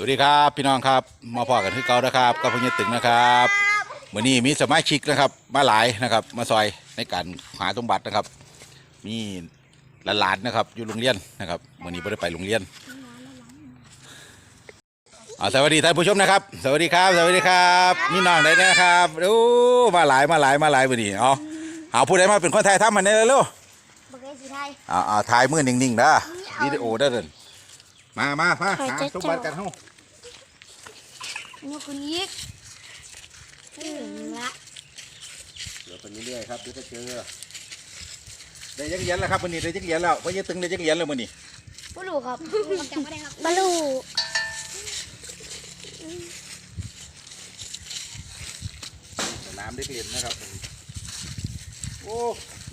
สวัสดีครับพี่น้องครับมาพอกันที่เก่านะครับกับพญตึงนะครับวันนี้มีสมาชิกนะครับ มาหลายนะครับ มาซอยในการหาสมบัตินะครับ มีหลานๆนะครับ อยู่โรงเรียนนะครับวันนี้ไม่ได้ไปโรงเรียนเอาสวัสดีท่านผู้ชมนะครับ สวัสดีครับสวัสดีครับนี่น้องได้นะครับดูมาหลายมาหลายมาหลายวันนี้เอาเอาผู้ใดมาเป็นคนไทยทำมันได้เลยลูกบักเอ้สีไทยเอาเอาถ่ายมือนิ่งๆนะวิดีโอได้เลย มามามาหาสมบัติกันเฮ้านี่คุณยิกถึงละเดี๋ยวไปเรื่อยๆครับเดี๋ยวจะเจอได้ยักษ์เหรียญแล้วครับวันนี้ได้ยักษ์เหรียญแล้ววันนี้ตึงได้ยักษ์เหรียญแล้ววันนี้บลูครับจำไม่ได้ครับบลูสนามเด็กเรียนนะครับโอ้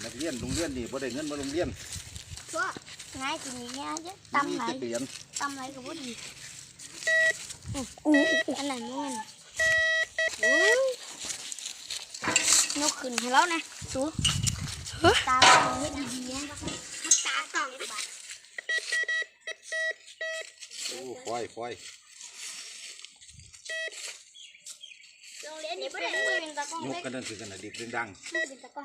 นักเรียนโรงเรียนนี่บ่ได้เงินมาโรงเรียน ชั่วง่ายกินอย่างเงี้ยจะตำไหนมีจักเหรียญตำไหนกับพอดีอู้อันไหนมั่งนกขึ้นให้แล้วนะสูตาเฮ็ดดีๆนะตาต้องโอ้ควายควายโรงเรียนนี่ไม่ได้เป็นตากล้องยกเล็กกันนั่นคือกันนะเด็กเรื่องดังไม่เป็นตาก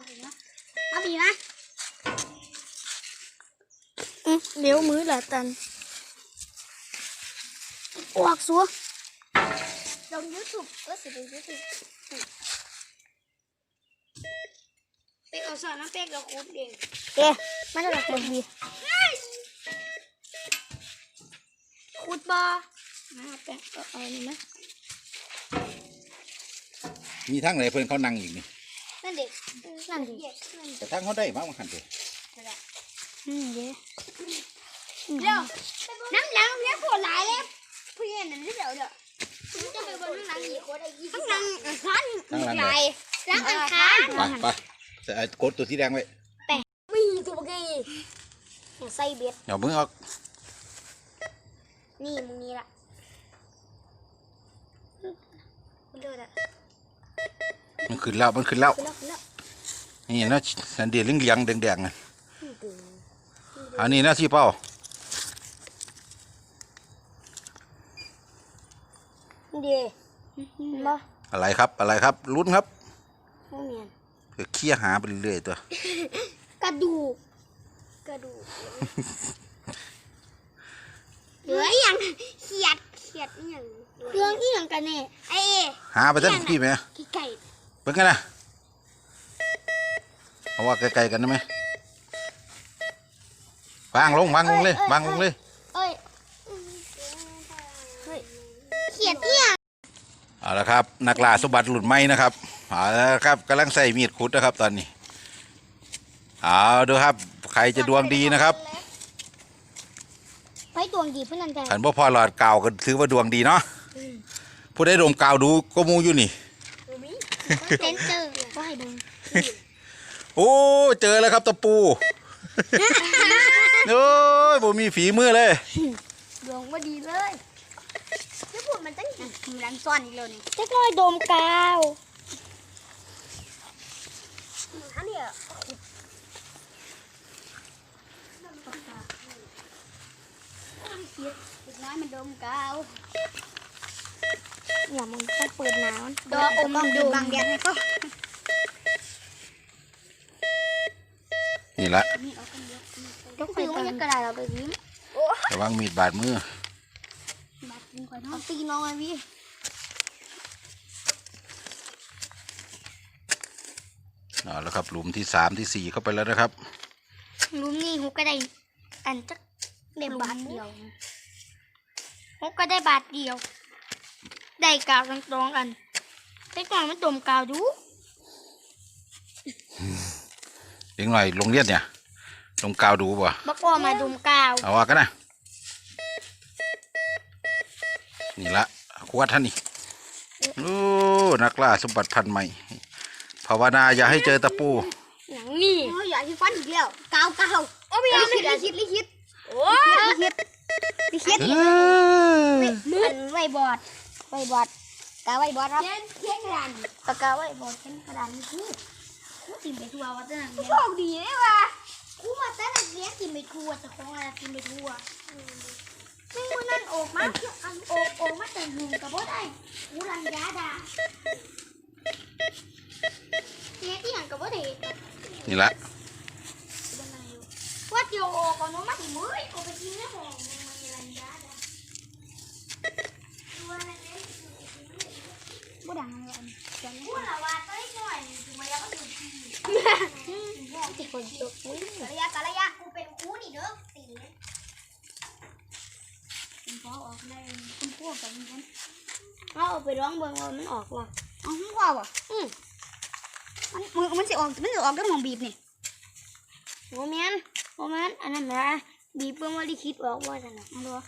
ล้องเล็กนะเอาบีนะเลี้ยวมือละตันออกซัวลงยูทูบเออสิลงยูทูบเป็กเอาสอนน้ำเป็กเราคูดเองเอ๊ะมันจะหลักเป็นบีคูดบอมาเป็กเอาเอานี่นะมีทั้งไหนเพิ่นเขานั่งอีกนี่นั่นเด็กนั่นดิแต่ทั้งเขาได้บ้างมันขันเถอะอืมเดี๋ยวเดี๋ยวน้ำหลังเนี่ยปวดหลายเลยเพื่อนนั่นเดี๋ยวเดี๋ยวจะไปบนน้ำหลังอีกคนไอ้ยี่สิบน้ำหลังอังคารทั้งหลังใหเลญ่ยล้างอังคารไปไปใส่ไอ้กดตัวสีแดงไว้มีตัวเมื่อกี้อย่าใส่เบ็ดเดี๋ยวมึงเอานี่มึงนี่ละมันเลือดอะมันขึ้นแล้วมันขึ้นแล้วขึ้นแล้วขึ้นแล้วนี่นะสันเดียลิงเลียงๆแดงๆนะ อันนี้นะที่เป้าเดี๋ยวบ่อะไรครับ อะไรครับลุ้นครับบ่เมียนเพื่อเคี่ยหาไปเรื่อยๆตัว กระดูก กระดูก เหลืออย่างเขียดเขียดอหย่างเครื่องอีหยังกันแน่ไอ้เอ๋หาไปทั้งพี่ไหมขี้ไก่เป็นไงนะเอาว่าไกลๆกันได้ไหม วางลงวางลงเลยวางลงเลยเอ้ยเฮ้ยเขียดอีหยังเอาละครับ นักล่าสมบัติหลุดไม้นะครับเอาละครับกำลังใส่มีดขุดนะครับตอนนี้เอาดูครับ ใครจะดวงดีนะครับไปดวงดีเพื่อนนั่นแต่ขันพ่อพอหลอดเก่าก็ถือว่าดวงดีเนาะผู้ได้ดมกาวดูก็มูอยู่นี่เซนเจอร์ก็ให้เบิ่งโอ้เจอแล้วครับตะปู โอ้ยผมมีฝีมือเลย ดวงว่าดีเลยจะพูดมันตั้งมีรันซ่อนอีกแล้วนี่จะน้อยดมกาวอันนี้เด็กน้อยมันดมกาวอย่ามึงต้องเปิดหนาวดออมดูบางแดดให้ก็นี่ละ ยกคือไม่ยักกระดาษเราไปยิ้มระวังมีดบาดมือ บาดยิงคอยน้องตีน้องไอ้พี่เอาละครับหลุมที่สามที่สี่เข้าไปแล้วนะครับลุมนี่ฮุกก็ได้อันจักได้บาทเดียวฮุกก็ได้บาทเดียว ได้กาวทั้งสองอันไปก่อนมันดมกาวดูเด็กหน่อยลงเลียดเนี่ย ลงกาวดูบ่บักอ้อมาดมกาวเอาว่ากันนะนี่ละขวดท่านนี่โอ้นักล่าสมบัติพันธุ์ใหม่ภาวนาอย่าให้เจอตะปูหนังนี่โอ้ยอยากที่ฟันอีกแล้วกาวกาวโอ้ไม่ลิคิดลิคิดลิคิดโอ้ยลิคิดลิคิดเอ้ยมืดไว้บอดไว้บอดกาไว้บอดครับเขียนเขียนกระดานปากกาไว้บอดเขียนกระดานนี่คือกูติมไปทัวร์วัดนั่นโชคดีเลยว่ะ กูมาแต่ละเลี้ยงติมไปทัวร์แต่ของอะไรติมไปทัวร์ไม่วันนั้นออกมาอันออกออกแต่หนึ่งกับบ่ได้หูรันยาดาเนี่ยที่หันกับบ่ได้นี่ละว่าเดียวออกก่อนว่ามาถึงมือเอาไปทิ้งในห้องมันมีรันยาดาบ่ดังอะไรอันจันพูดละว่าต้อยหน่อยถึงมาแล้วก็ถึงทีที่คนเยอะกะระยะกะระยะกูเป็นครูนี่เด้อตี เป็นพ่อออกได้คุณพ่อกับมันเอาไปร้องเบิ่งว่ามันออกว่ะอ๋อมันว่าว่ะอืมมันมันมันสิออกมันสิออกก็มองบีบนี่โมเมนโมเมนอันนั้นนะบีบเบิ่งว่าลิคิดออกว่าจังนะเอาดูอ